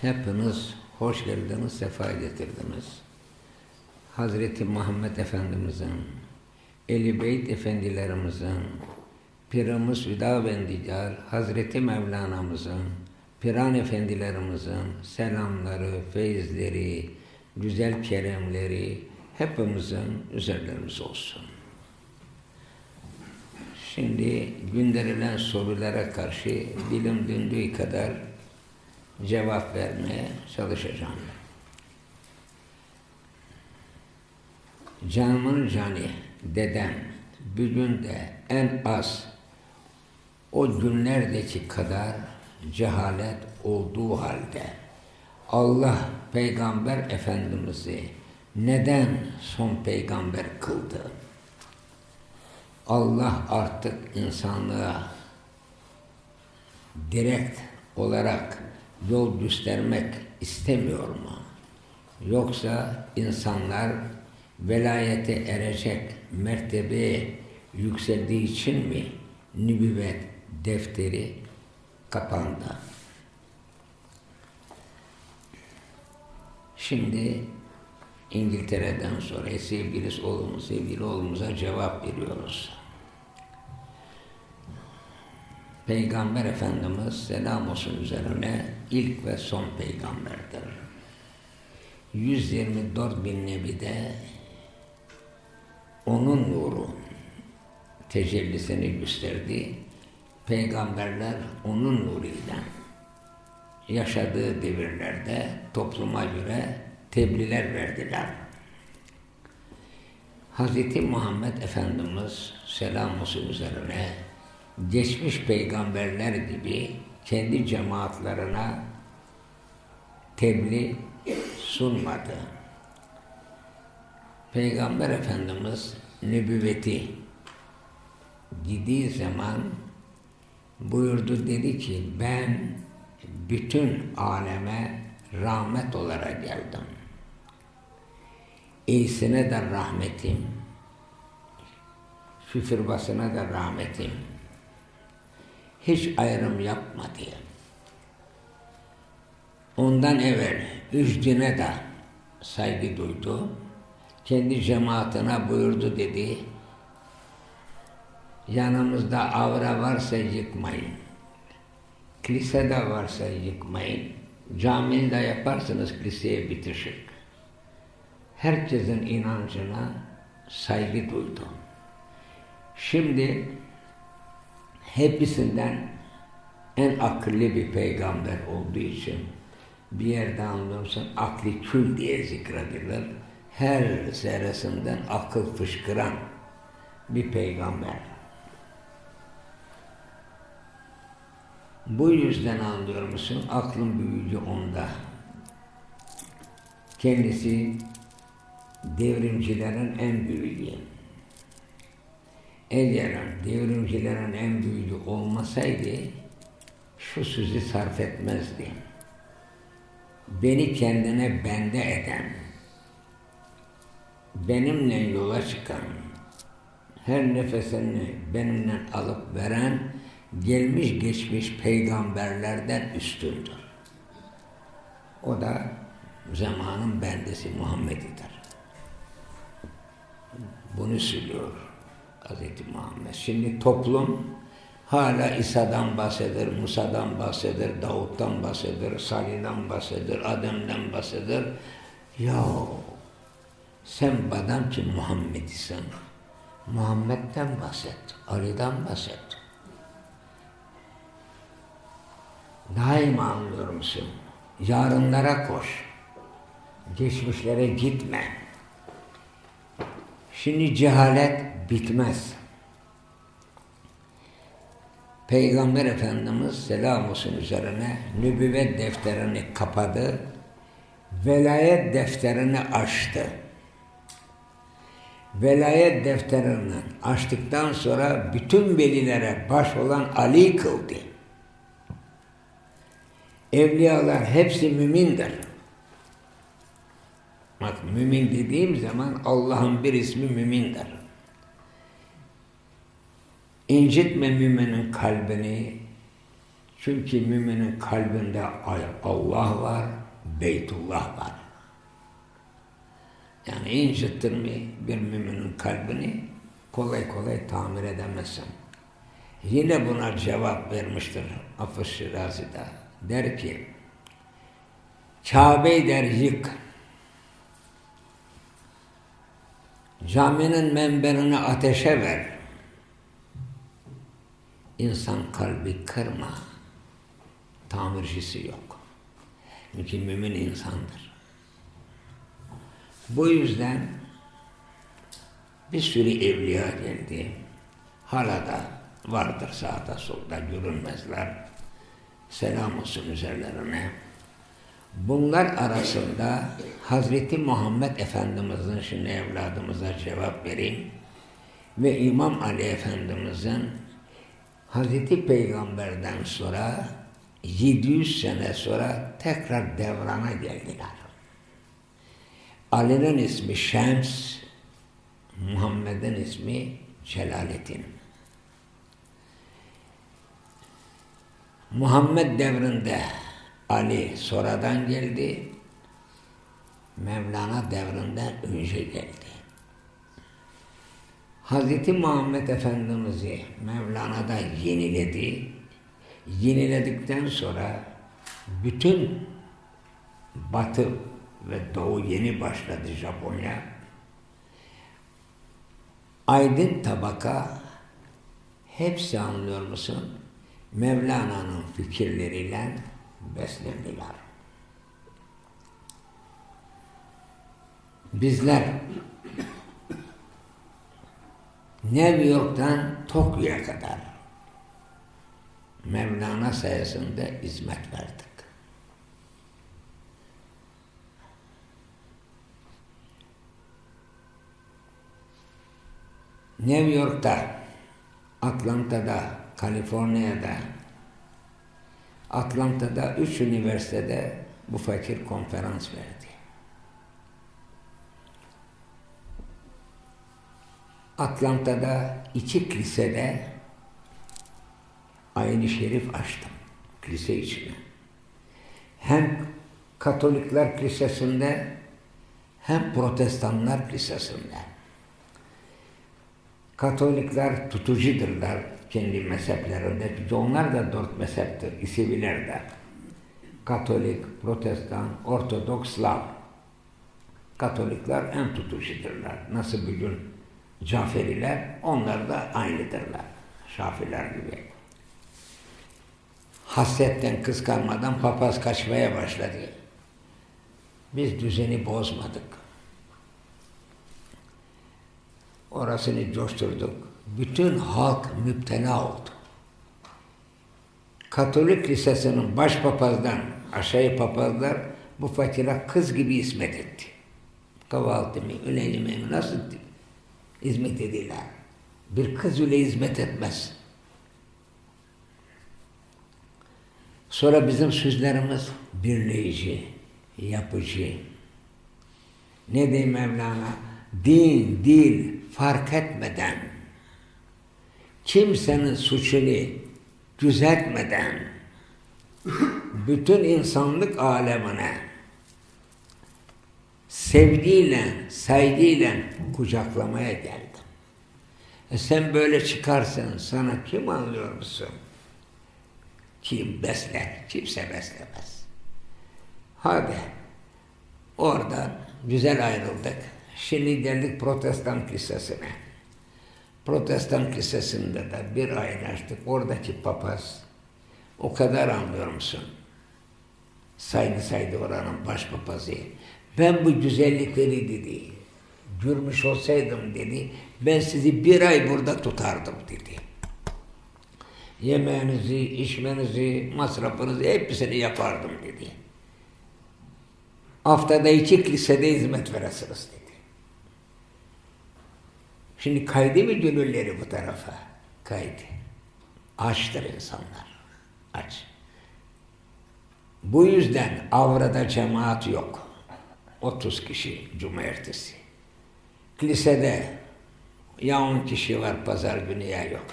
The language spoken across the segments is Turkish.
Hepiniz hoş geldiniz, sefa getirdiniz. Hazreti Muhammed Efendimizin, Eli Beyt Efendilerimizin, Pirimiz Hüda Bendigar, Hazreti Mevlana'mızın, Piran Efendilerimizin selamları, feyizleri, güzel keremleri hepimizin üzerlerimiz olsun. Şimdi gönderilen sorulara karşı dilim döndüğü kadar cevap vermeye çalışacağım. Canımın cani, dedem, bugün de en az o günlerdeki kadar cehalet olduğu halde Allah Peygamber Efendimiz'i neden son peygamber kıldı? Allah artık insanlığa direkt olarak yol göstermek istemiyor mu? Yoksa insanlar velayete erecek mertebeye yükseldiği için mi nübüvvet defteri kapandı? Şimdi İngiltere'den sonra sevgili oğlumuz, sevgili oğlumuza cevap veriyoruz. Peygamber Efendimiz selam olsun üzerine ilk ve son peygamberdir. 124 bin nebide onun nuru tecellisini gösterdi. Peygamberler onun nuruyla yaşadığı devirlerde topluma göre tebliğler verdiler. Hz. Muhammed Efendimiz selam olsun üzerine geçmiş peygamberler gibi kendi cemaatlerine tebliğ sunmadı. Peygamber Efendimiz nübüvveti gittiği zaman buyurdu dedi ki ben bütün aleme rahmet olarak geldim. İyisine de rahmetim, füfürbasına da rahmetim. Hiç ayrım yapmadı. Ondan evvel ücdüne de saygı duydu. Kendi cemaatine buyurdu dedi. Yanımızda avra varsa yıkmayın. Kilisede varsa yıkmayın. Camide yaparsınız kiliseye bitişik. Herkesin inancına saygı duydum. Şimdi hepsinden en akıllı bir peygamber olduğu için bir yerde anlıyorsan akli kül diye zikredilir. Her zerresinden akıl fışkıran bir peygamber. Bu yüzden anlıyor musun? Aklın büyücü onda. Kendisi devrimcilerin en büyüğü. Eğer devrimcilerin en büyüğü olmasaydı şu sözü sarf etmezdi. Beni kendine bende eden, benimle yola çıkan, her nefesini benimle alıp veren, gelmiş geçmiş peygamberlerden üstündür. O da zamanın bendesi Muhammed'idir. Bunu söylüyor Hz. Muhammed. Şimdi toplum hala İsa'dan bahseder, Musa'dan bahseder, Davut'tan bahseder, Salih'den bahseder, Adem'den bahseder. Ya sen badam ki Muhammed'isin. Muhammed'den bahset, Ali'den bahset. Daima anlıyor musun? Yarınlara koş. Geçmişlere gitme. Şimdi cehalet bitmez. Peygamber Efendimiz selam olsun üzerine nübüvvet defterini kapadı, velayet defterini açtı. Velayet defterini açtıktan sonra bütün velilere baş olan Ali kıldı. Evliyalar hepsi mümindir. Bak mümin dediğim zaman Allah'ın bir ismi mümindir. İncitme müminin kalbini, Çünkü müminin kalbinde Allah var, Beytullah var. Yani incittin mi bir müminin kalbini kolay kolay tamir edemezsin. Yine buna cevap vermiştir Affı Şirazi'de. Der ki, Kabe'yi der yık, caminin menberini ateşe ver, İnsan kalbi kırma, tamircisi yok. Çünkü mümin insandır. Bu yüzden bir sürü evliya geldi. Hala da vardır sağda solda görünmezler. Selam olsun üzerlerine. Bunlar arasında Hazreti Muhammed Efendimiz'in şimdi evladımıza cevap vereyim ve İmam Ali Efendimiz'in Hazreti Peygamber'den sonra 700 sene sonra tekrar devrana geldiler. Ali'nin ismi Şems, Muhammed'in ismi Celaleddin. Muhammed devrinde Ali sonradan geldi, Mevlana devrinden önce geldi. Hazreti Muhammed Efendimiz'i Mevlana da yeniledi. Yeniledikten sonra bütün Batı ve Doğu yeni başladı Japonya. Aydın tabaka hepsi anlıyor musun? Mevlana'nın fikirleriyle beslendiler. Bizler New York'tan Tokyo'ya kadar Mevlana sayesinde hizmet verdik. New York'ta, Atlanta'da, Kaliforniya'da, Atlanta'da üç üniversitede bu fakir konferans verdi. Atlanta'da iki kilisede aynı şerif açtım. Kilise içine. Hem Katolikler Kilisesi'nde hem Protestanlar Kilisesi'nde. Katolikler tutucudurlar kendi mezheplerinde. Çünkü onlar da dört mezheptir. İseviler de. Katolik, Protestan, Ortodoks, Slav. Katolikler en tutucudurlar. Nasıl bir gün Caferiler, onlar da aynıdırlar. Şafiler gibi. Hasretten, kıskanmadan papaz kaçmaya başladı. Biz düzeni bozmadık. Orasını coşturduk. Bütün halk müptela oldu. Katolik Lisesi'nin baş papazdan aşağı papazlar bu fakire kız gibi hizmet etti. Kahvaltı mı, öğleni mi, nasıl hizmet ediler. Bir kız öyle hizmet etmez. Sonra bizim sözlerimiz birleyici, yapıcı. Ne diyeyim Mevlana? Din, dil fark etmeden, kimsenin suçunu düzeltmeden, bütün insanlık alemine sevgiyle, saygıyla kucaklamaya geldim. E sen böyle çıkarsın, sana kim anlıyor musun? Kim besler? Kimse beslemez. Hadi. Oradan güzel ayrıldık. Şimdi geldik Protestan Kilisesi'ne. Protestan Kilisesi'nde de bir ay açtık. Oradaki papaz o kadar anlıyor musun? Saydı saydı oranın başpapazı. Ben bu güzellikleri dedi, görmüş olsaydım dedi, ben sizi bir ay burada tutardım dedi. Yemeğinizi, içmenizi, masrafınızı hepsini yapardım dedi. Haftada iki kilisede hizmet veresiniz dedi. Şimdi kaydı mı gönülleri bu tarafa? Kaydı. Açtır insanlar. Aç. Bu yüzden avrada cemaat yok. 30 kişi cumartesi. Kilisede ya 10 kişi var pazar günü ya yok.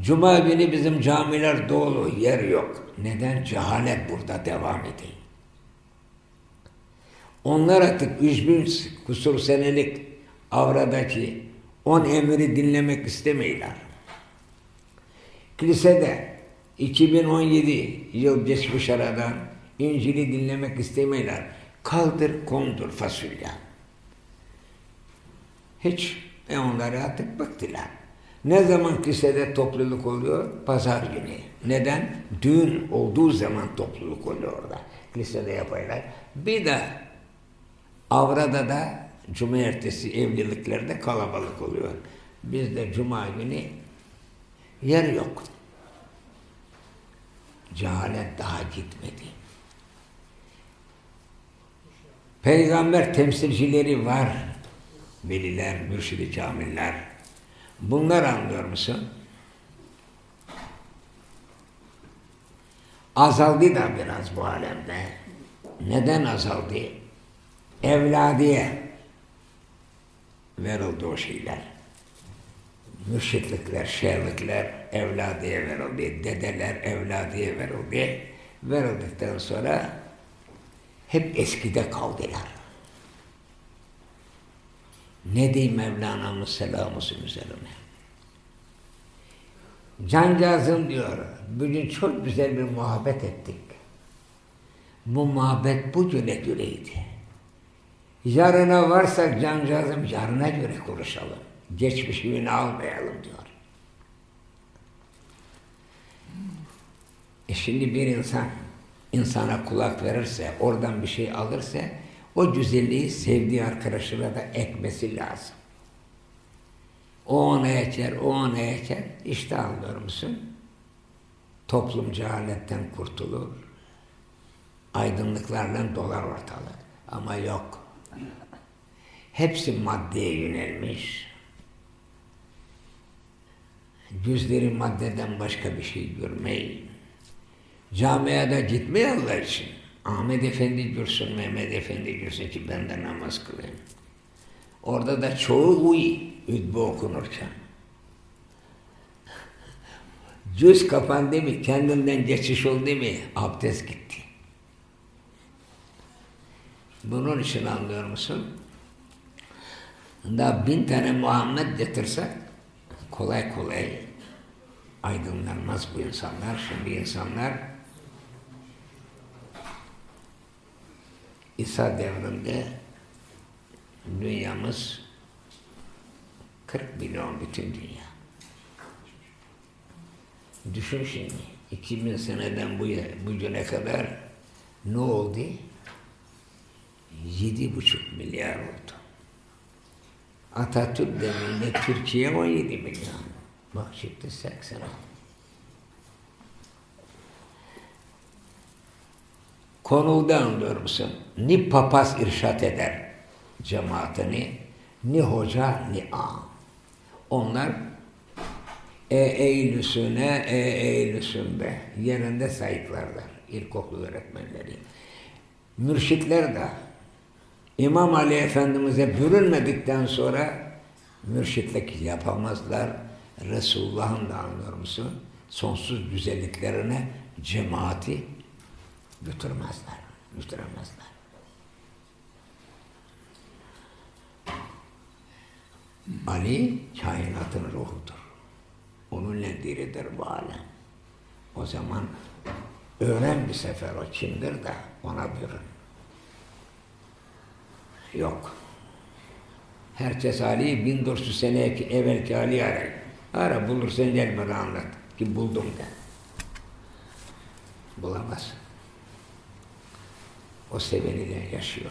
Cuma günü bizim camiler dolu, yer yok. Neden? Cehalet burada devam ediyor. Onlar artık 3000 kusur senelik avradaki on emri dinlemek istemiyorlar. Kilisede 2017 yıl geçmiş aradan İncil'i dinlemek istemiyorlar. Kaldır kondur fasulye. Hiç e onları artık bıktılar. Ne zaman kilisede topluluk oluyor? Pazar günü. Neden? Düğün olduğu zaman topluluk oluyor orada. Kilisede yaparlar. Bir de Avrada da cuma ertesi evliliklerde kalabalık oluyor. Bizde cuma günü yer yok. Cehalet daha gitmedi. Peygamber temsilcileri var. Veliler, mürşidi kamiller. Bunlar anlıyor musun? Azaldı da biraz bu alemde. Neden azaldı? Evladiye verildi o şeyler. Mürşitlikler, şeyhlikler evladiye verildi. Dedeler evladiye verildi. Verildikten sonra hep eskide kaldılar. Ne diyeyim Mevlana'mız selam olsun üzerine. Cancağızım diyor, bugün çok güzel bir muhabbet ettik. Bu muhabbet bugüne güreydi. Yarına varsak cancağızım yarına göre konuşalım. Geçmiş günü almayalım diyor. E şimdi bir insan insana kulak verirse, oradan bir şey alırsa o güzelliği sevdiği arkadaşına da ekmesi lazım. O ona yeter, o ona yeter. İşte anlıyor musun? Toplum cehaletten kurtulur. Aydınlıklarla dolar ortalık. Ama yok. Hepsi maddeye yönelmiş. Gözleri maddeden başka bir şey görmeyin. Camiye de Allah için. Ahmet Efendi görsün, Mehmet Efendi görsün ki ben de namaz kılayım. Orada da çoğu uy, üdbe okunurken. Göz kapandı mı, kendinden geçiş oldu mu, abdest gitti. Bunun için anlıyor musun? Daha bin tane Muhammed getirsek kolay kolay aydınlanmaz bu insanlar. Şimdi insanlar İsa devrinde dünyamız 40 milyon bütün dünya. Düşün şimdi 2000 seneden bu bugüne kadar ne oldu? Yedi buçuk milyar oldu. Atatürk devrinde Türkiye 17 milyon. Bak çıktı 80 Konulda anlıyor musun? Ni papaz irşat eder cemaatini, ni hoca ni ağam. Onlar e eylüsüne, e eylüsün be yerinde sayıklarlar ilkokul öğretmenleri. Mürşitler de İmam Ali Efendimiz'e bürünmedikten sonra mürşitlik yapamazlar. Resulullah'ın da anlıyor musun? Sonsuz güzelliklerine cemaati götürmezler, götüremezler. Ali kainatın ruhudur. Onunla diridir bu alem. O zaman öğren bir sefer o kimdir de ona bürün. Yok. Herkes Ali'yi 1400 sene evvelki Ali arar. Ara bulursan gel bana anlat. Ki buldum de. Bulamaz. O seveniyle yaşıyor.